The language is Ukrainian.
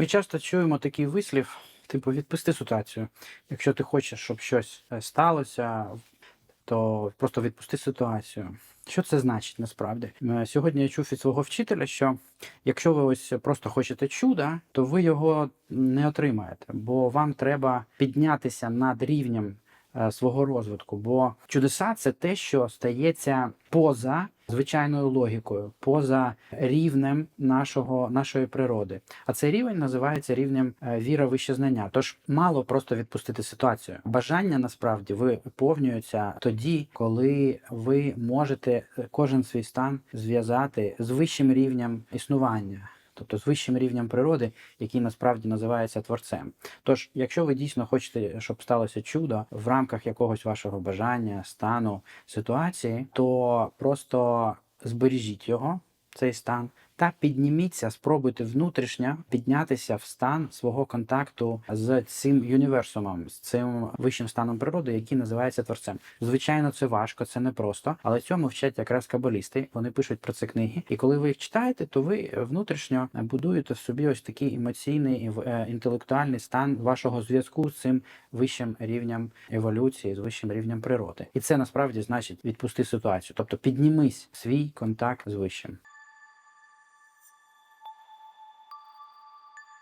Ми часто чуємо такий вислів, типу, відпусти ситуацію. Якщо ти хочеш, щоб щось е, сталося, то просто відпусти ситуацію. Що це значить насправді? Е, Сьогодні я чув від свого вчителя, що якщо ви ось просто хочете чуда, то ви його не отримаєте, бо вам треба піднятися над рівнем е, свого розвитку. Бо чудеса це те, що стається поза звичайною логікою, поза рівнем нашого, нашої природи. А цей рівень називається рівнем е, віра вище знання. Тож мало просто відпустити ситуацію. Бажання насправді виповнюються тоді, коли ви можете е, кожен свій стан зв'язати з вищим рівнем існування. Тобто з вищим рівнем природи, який насправді називається творцем. Тож, якщо ви дійсно хочете, щоб сталося чудо в рамках якогось вашого бажання, стану, ситуації, то просто збережіть його, цей стан, та підніміться, спробуйте внутрішньо піднятися в стан свого контакту з цим юніверсумом, з цим вищим станом природи, який називається творцем. Звичайно, це важко, це непросто, але цьому вчать якраз кабалісти. Вони пишуть про це книги. І коли ви їх читаєте, то ви внутрішньо будуєте собі ось такий емоційний і е, інтелектуальний стан вашого зв'язку з цим вищим рівнем еволюції, з вищим рівнем природи. І це насправді значить відпусти ситуацію, тобто піднімись свій контакт з вищим.